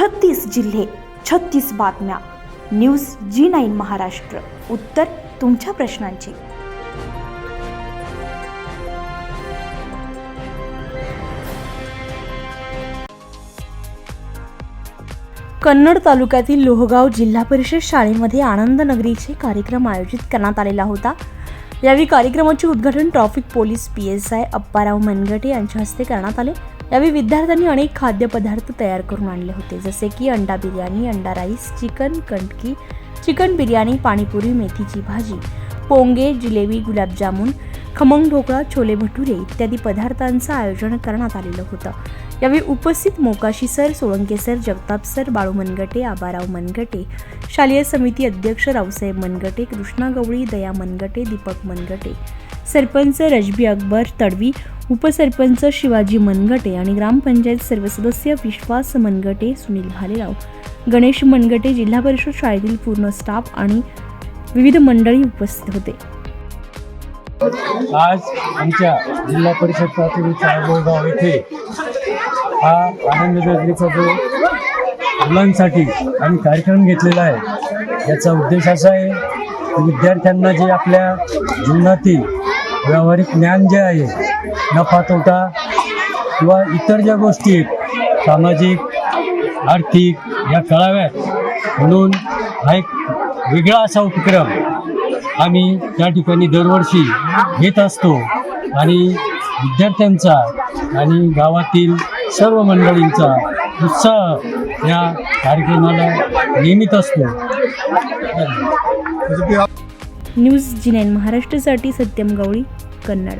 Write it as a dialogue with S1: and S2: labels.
S1: छत्तीस जिल्हे छत्तीस बातम्या. News G nine Maharashtra. उत्तर तुमच्या प्रश्नांची. कन्नड तालुक्यातील लोहगाव जिल्हा परिषद शाळेमध्ये आनंद नगरीचे कार्यक्रम आयोजित करण्यात आलेला होता. यावेळी कार्यक्रमाचे उद्घाटन traffic police P S I Apparao Managate यांच्या हस्ते करण्यात आले. यावेळी विद्यार्थ्यांनी अनेक खाद्यपदार्थ तयार करून आणले होते जसे की अंडा बिर्याणी अंडा rice chicken Kentucky chicken biryani panipuri मेथीची भाजी पोंगे जिलेबी गुलाबजामुन खमंग ढोकळा छोले भटुरे इत्यादी पदार्थांचं आयोजन करण्यात आलेलं होतं. यावेळी उपस्थित Mokashi sir Solanke sir Jagtap sir Balu Managate Abarao Managate शालेय समिती अध्यक्ष रावसाहेब मनगटे कृष्णा गवळी दया मनगटे दीपक मनगटे सरपंच रजबी अकबर तडवी उपसरपंच शिवाजी मनगटे आणि ग्रामपंचायत सर्व सदस्य विश्वास मनगटे सुनील भालेराव. गणेश मनगटे जिल्हा परिषद शाळेतील पूर्ण स्टाफ आणि विविध मंडळी उपस्थित होते.
S2: आज आमच्या जिल्हा परिषद प्राथमिक येथे हा आनंद जत्रेचा जो मुलांसाठी आम्ही कार्यक्रम घेतलेला आहे याचा उद्देश असा आहे की विद्यार्थ्यांना जे आपल्या जीवनातील व्यावहारिक ज्ञान जे आहे नफा तोटा किंवा इतर ज्या गोष्टी आहेत सामाजिक आर्थिक या कळाव्यात म्हणून हा एक वेगळा असा उपक्रम आम्ही त्या ठिकाणी दरवर्षी घेत असतो. आणि विद्यार्थ्यांचा आणि गावातील सर्व मंडळींचा उत्साह या कार्यक्रमाला नियमित असतो.
S1: न्यूज जी नाईन महाराष्ट्रासाठी सत्यम गवळी कन्नड.